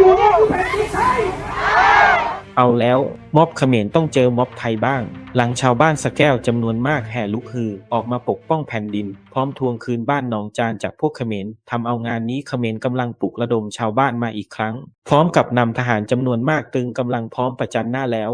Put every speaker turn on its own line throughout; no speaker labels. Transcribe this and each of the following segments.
อยู่นอแผ่นดินไทย
เอาแล้วม็อบเขมรต้องเจอม็อบไทยบ้าง หลังชาวบ้านสะแก้วจำนวนมากแห่ลุกฮือ ออกมาปกป้องแผ่นดิน พร้อมทวงคืนบ้านหนองจานจากพวกเขมรทำเอางานนี้เขมรกำลังปลุกระดมชาวบ้านมาอีกครั้ง พร้อมกับนำทหารจำนวนมากตึงกำลังพร้อมประจันหน้าแล้ว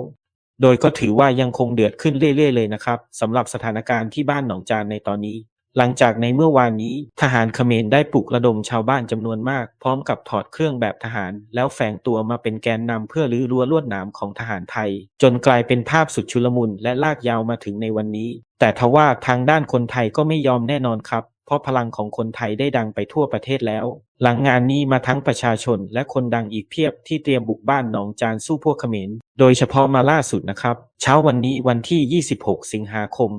โดยก็ถือว่ายังคงเดือดขึ้นเรื่อยๆเลยนะครับสำหรับสถานการณ์ที่บ้านหนองจานในตอนนี้ หลังจากในเมื่อวานนี้ ทหารเขมรได้ปลุกระดมชาวบ้านจำนวนมาก พร้อมกับถอดเครื่องแบบทหาร แล้วแฝงตัวมาเป็นแกนนำเพื่อรื้อรั้วลวดหนามของทหารไทย จนกลายเป็นภาพสุดชุลมุนและลากยาวมาถึงในวันนี้ แต่ทว่าทางด้านคนไทยก็ไม่ยอมแน่นอนครับ เพราะพลังของคนไทยได้ดังไปทั่วประเทศแล้ว หลังงานนี้มาทั้งประชาชนและคนดังอีกเพียบที่เตรียมบุกบ้านหนองจานสู้พวกเขมร โดยเฉพาะมาล่าสุดนะครับ เช้าวันนี้วันที่ 26 สิงหาคม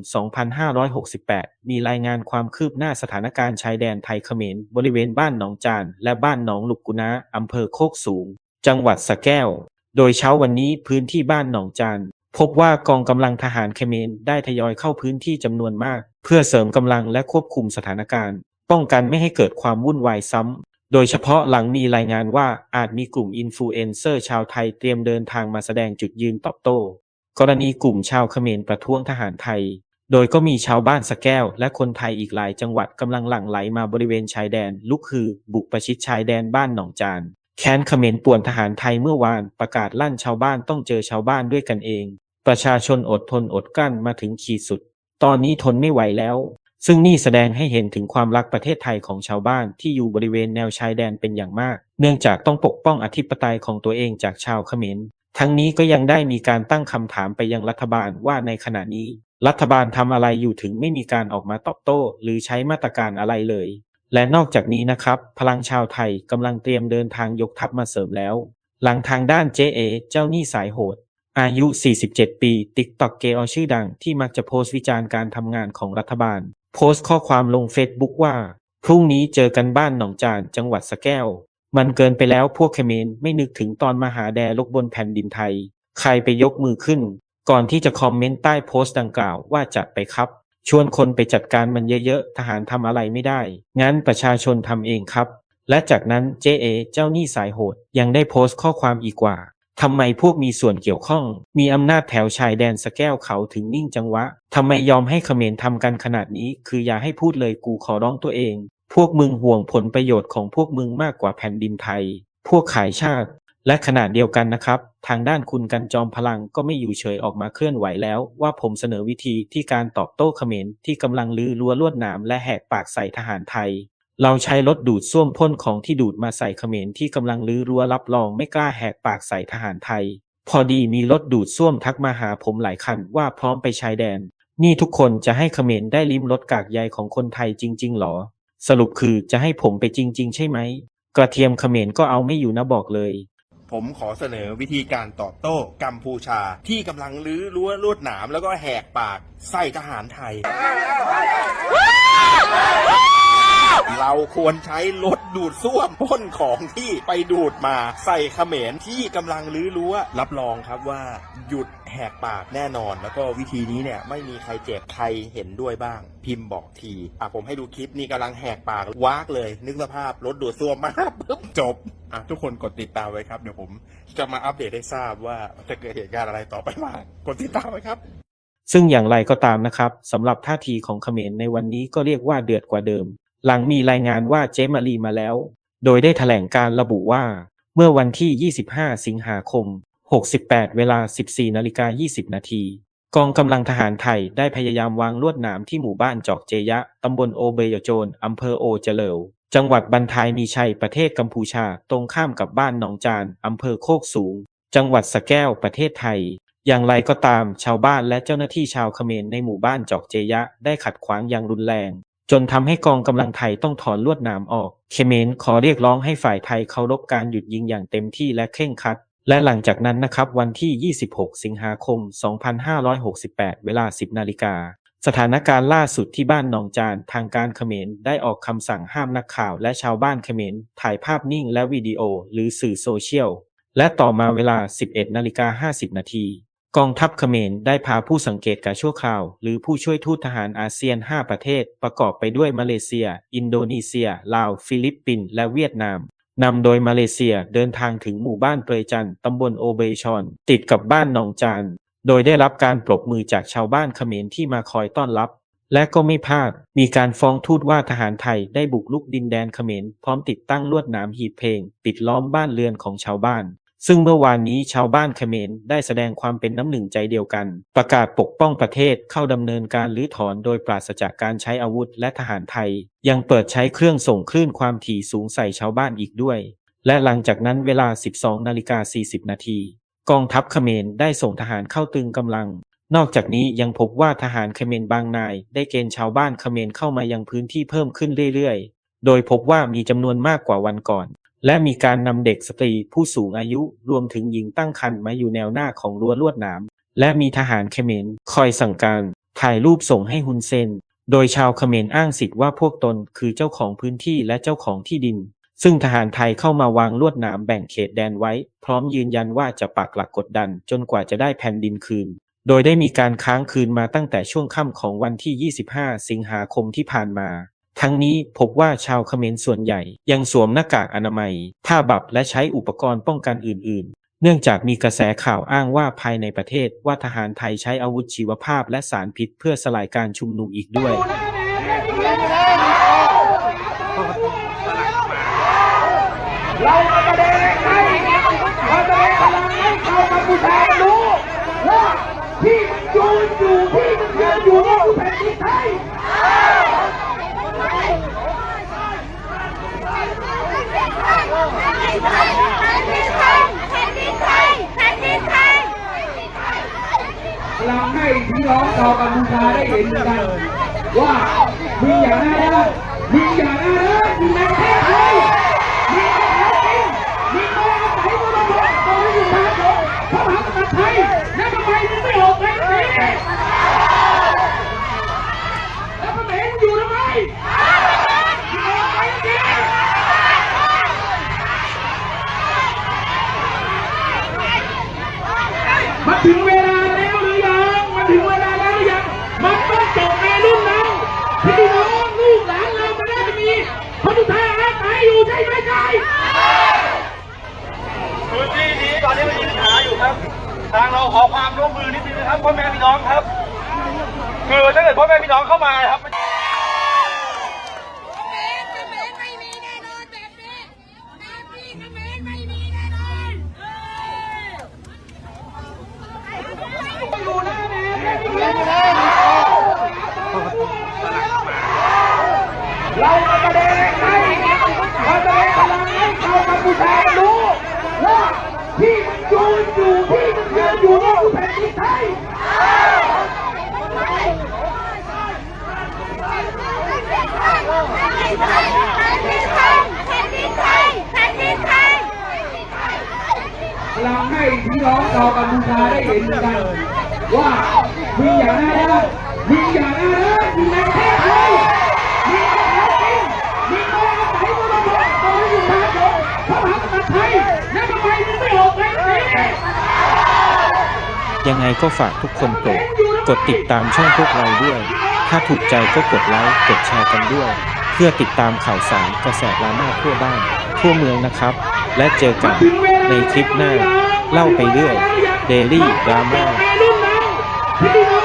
2568 มีรายงานความคืบหน้าสถานการณ์ชายแดนไทยเขมร บริเวณบ้านหนองจานและบ้านหนองลุกกุนาอำเภอโคกสูง จังหวัดสะแก้ว โดยเช้าวันนี้พื้นที่บ้านหนองจาน พบว่ากองกำลังทหารเขมรได้ทยอยเข้าพื้นที่จำนวนมาก เพื่อเสริมกำลังและควบคุมสถานการณ์ ป้องกันไม่ให้เกิดความวุ่นวายซ้ำ โดยเฉพาะหลังมีรายงานว่าอาจมีกลุ่มอินฟลูเอนเซอร์ชาวไทยเตรียมเดินทางมาแสดงจุดยืนตอบโต้ กรณีกลุ่มชาวเขมรประท้วงทหารไทย โดยก็มีชาวบ้านสแก้ว และคนไทยอีกหลายจังหวัดกำลังหลั่งไหลมาบริเวณชายแดนลุกคือบุกประชิดชายแดนบ้านหนองจาน แค้นเขมรป่วนทหารไทยเมื่อวานประกาศลั่นชาวบ้านต้องเจอชาวบ้านด้วยกันเอง ประชาชนอดทนอดกลั้นมาถึงขีดสุด ตอนนี้ทนไม่ไหวแล้ว ซึ่งนี่แสดงให้เห็นถึงความรักประเทศไทยของชาวบ้านที่อยู่บริเวณแนวชายแดนเป็นอย่างมาก เนื่องจากต้องปกป้องอธิปไตยของตัวเองจากชาวเขมร ทั้งนี้ก็ยังได้มีการตั้งคำถามไปยังรัฐบาลว่าในขณะนี้ รัฐบาลทำอะไรอยู่ถึงไม่มีการออกมาตอบโต้ หรือใช้มาตรการอะไรเลย และนอกจากนี้นะครับ พลังชาวไทยกำลังเตรียมเดินทางยกทัพมาเสริมแล้ว หลังทางด้านเจเอเจ้าหนี้สายโหด อายุ 47 ปี ติ๊กต็อกเกอชื่อดังที่มักจะโพสต์วิจารณ์การทำงานของรัฐบาล โพสต์ข้อความลงเฟซบุ๊กว่า พรุ่งนี้เจอกันบ้านหนองจานจังหวัดสแก้ว มันเกินไปแล้วพวกเขมรไม่นึกถึงตอนมหาแดลกบนแผ่นดินไทย ใครไปยกมือขึ้น ก่อนที่จะคอมเมนต์ใต้โพสต์ดังกล่าวว่าจัดไปครับ ชวนคนไปจัดการมันเยอะๆ ทหารทำอะไรไม่ได้ งั้นประชาชนทำเองครับ และจากนั้นเจเอเจ้าหนี้สายโหด ยังได้โพสต์ข้อความอีกว่าทำไมพวกมีส่วนเกี่ยวข้อง มีอำนาจแถวชายแดนสแก้วเขาถึงนิ่งจังวะ ทำไมยอมให้เขมรทำกันขนาดนี้ คืออย่าให้พูดเลยกูขอร้องตัวเอง พวกมึงห่วงผลประโยชน์ของพวกมึงมากกว่าแผ่นดินไทย พวกขายชาติ และขณะเดียวกันนะครับ ทางด้านคุณกันจอมพลังก็ไม่อยู่เฉยออกมาเคลื่อนไหวแล้ว ว่าผมเสนอวิธีที่การตอบโต้เขมรที่กำลังลื้อรั้วลวดหนามและแหกปากใส่ทหารไทย เราใช้รถดูดซ่วมพ่นของที่ดูดมาใส่เขมรที่กำลังลื้อรั้วรับรองไม่กล้าแหกปากใส่ทหารไทย พอดีมีรถดูดซ่วมทักมาหาผมหลายคันว่าพร้อมไปชายแดน นี่ทุกคนจะให้เขมรได้ลิ้มรสกากใยของคนไทยจริง ๆ หรอ สรุปคือจะให้ผมไปจริง ๆ ใช่ไหมกระเทียมเขมรก็เอาไม่อยู่นะบอกเลย
ผมขอเสนอวิธีการตอบโต้กัมพูชา ที่กำลังลื้อรั้วลวดหนามแล้วก็แหกปากใส่ทหารไทย เราควรใช้รถดูดซ่วมพ่นของที่ไปดูดมาใส่เขมรที่กำลังลื้อรั้วรับรองครับว่าหยุดแหกปากแน่นอน แล้วก็วิธีนี้เนี่ยไม่มีใครเจ็บใครเห็นด้วยบ้าง พิมพ์บอกทีอะผมให้ดูคลิปนี้กำลังแหกปากวากเลย นึกสภาพรถดูดซ่วมมาปุ๊บจบอะทุกคนกดติดตามไว้ครับเดี๋ยวผมจะมาอัปเดตให้ทราบว่าจะเกิดเหตุการณ์อะไรต่อไปบ้างกดติดตามไว้ครับ
ซึ่งอย่างไรก็ตามนะครับสำหรับท่าทีของเขมรในวันนี้ก็เรียกว่าเดือดกว่าเดิม หลังมีรายงานว่าเจมารีมาแล้ว โดยได้แถลงการระบุว่า เมื่อวันที่ 25 สิงหาคม 68 เวลา 14นาฬิกา20 นาทีกองกำลังทหารไทยได้พยายามวางลวดหนามที่หมู่บ้านจอกเจยะ ตำบลโอเบยโจนอำเภอโอเจริญจังหวัดบันทายมีชัยประเทศกัมพูชา ตรงข้ามกับบ้านหนองจานอำเภอโคกสูง จังหวัดสะแก้วประเทศไทย อย่างไรก็ตามชาวบ้านและเจ้าหน้าที่ชาวเขมรในหมู่บ้านจอกเจยะ ได้ขัดขวางอย่างรุนแรง จนทำให้กองกำลังไทยต้องถอนลวดหนามออก เขมรขอเรียกร้องให้ฝ่ายไทยเคารพการหยุดยิงอย่างเต็มที่และเคร่งครัด และหลังจากนั้นนะครับวันที่ 26 สิงหาคม 2568 เวลา 10 นาฬิกาสถานการณ์ล่าสุดที่บ้านหนองจานทางการเขมรได้ออกคำสั่งห้ามนักข่าวและชาวบ้านเขมรถ่ายภาพนิ่งและวิดีโอหรือสื่อโซเชียล และต่อมาเวลา 11 นาฬิกา 50 นาที กองทัพเขมรได้พาผู้สังเกตการชั่วคราว หรือผู้ช่วยทูตทหารอาเซียน 5 ประเทศ ประกอบไปด้วยมาเลเซีย อินโดนีเซีย ลาว ฟิลิปปินส์และเวียดนามนำโดยมาเลเซียเดินทางถึงหมู่บ้านเปรยจันต์ตำบลโอเบชอน ติดกับบ้านหนองจานโดยได้รับการปรบมือจากชาวบ้านเขมรที่มาคอยต้อนรับ และก็ไม่พลาด มีการฟ้องทูตว่าทหารไทยได้บุกลุกดินแดนเขมรพร้อมติดตั้งลวดหนามหีบเพลง ปิดล้อมบ้านเรือนของชาวบ้าน ซึ่งเมื่อวานนี้ชาวบ้านเขมรได้แสดงความเป็นน้ำหนึ่งใจเดียวกัน ประกาศปกป้องประเทศเข้าดำเนินการรื้อถอนโดยปราศจากการใช้อาวุธและทหารไทย ยังเปิดใช้เครื่องส่งคลื่นความถี่สูงใส่ชาวบ้านอีกด้วย และหลังจากนั้นเวลา 12นาฬิกา40 นาทีกองทัพเขมรได้ส่งทหารเข้าตึงกำลัง นอกจากนี้ยังพบว่าทหารเขมรบางนาย ได้เกณฑ์ชาวบ้านเขมรเข้ามายังพื้นที่เพิ่มขึ้นเรื่อยๆ โดยพบว่ามีจำนวนมากกว่าวันก่อน และมีการนำเด็กสตรีผู้สูงอายุรวมถึงหญิงตั้งครรภ์มาอยู่แนวหน้าของรั้วลวดหนาม และมีทหารเขมรคอยสั่งการถ่ายรูปส่งให้ฮุนเซน โดยชาวเขมรอ้างสิทธิ์ว่าพวกตนคือเจ้าของพื้นที่และเจ้าของที่ดิน ซึ่งทหารไทยเข้ามาวางลวดหนามแบ่งเขตแดนไว้ พร้อมยืนยันว่าจะปักหลักกดดันจนกว่าจะได้แผ่นดินคืน โดยได้มีการค้างคืนมาตั้งแต่ช่วงค่ำของวันที่ 25 สิงหาคมที่ผ่านมา ทั้งนี้พบว่าชาวเขมรส่วนใหญ่ ยังสวมหน้ากากอนามัยผ้าบับและใช้อุปกรณ์ป้องกันอื่น ๆ เนื่องจากมีกระแสข่าวอ้างว่าภายในประเทศว่าทหารไทยใช้อาวุธชีวภาพและสารพิษเพื่อสลายการชุมนุมอีกด้วย
เราจะแสดงให้เราแสดงพลังให้ชาวกัมพูชารู้ว่าที่มันยืนอยู่ที่มันยืนอยู่นี่คือแผ่นดินไทย พลังให้พี่น้องชาวกัมพู ชาได้เห็นกันว่ามีอย่างหน้าด้านมีอย่างหน้าด้านมีในประเทศไทยมีในแท้จริงมีในอาศัยมรดกของอยู่ทางของพระมหากษัตริย์ไทยแล้วทำไมมึงไม่ออกไปหนีแล้วทำไมมึงอยู่ทำไมมึงออกไปสิมันถึงเวลาแล้วหรือยังมันถึงเวลาแล้วหรือยัง มันต้องจบในรุ่นเราพี่น้องลูกหลานเราจะได้มีพระพุทธอาศัยอยู่ใช่ไหมใช่
พื้นที่นี้ตอนนี้มันมีปัญหาอยู่ครับ ทางเรา ขอความร่วมมือนิดนึงนะครับพ่อแม่พี่น้องครับ คือถ้าเกิดพ่อแม่พี่น้องเข้ามาครับ
เขมรเขมรไม่มีแน่นอนแบบนี้แบบนี้เขมรไม่มีแน่นอนเอ้ย
อยู่หน้าแม่เราจะแสดงให้เราแสดงพลังให้ชาวกัมพูชารู้ว่าที่มันยืนอยู่ที่มันยืนอยู่นี่คือแผ่นดินไทย พลังให้พี่น้องชาวกัมพูชาได้เห็ นกันว่ามีอย่างหน้าด้านมีอย่างหน้าด้านมีในประเทศไทยมีในแท้จริงมีในอาศัยมรดกของอยู่ทางของพระมหากษัตริย์ไทยแล้วทำไมมึงไม่ออกไปหน
ยังไงก็ฝากทุกคนโปรดกดติดตามช่องพวกเราด้วย ถ้าถูกใจก็กดไลค์กดแชร์กันด้วย เพื่อติดตามข่าวสารกระแสรามาทั่วบ้าน ทั่วเมืองนะครับ และเจอกันในคลิปหน้าเล่าไปเรื่อย Daily Drama
ในรุ่นเราพี่น้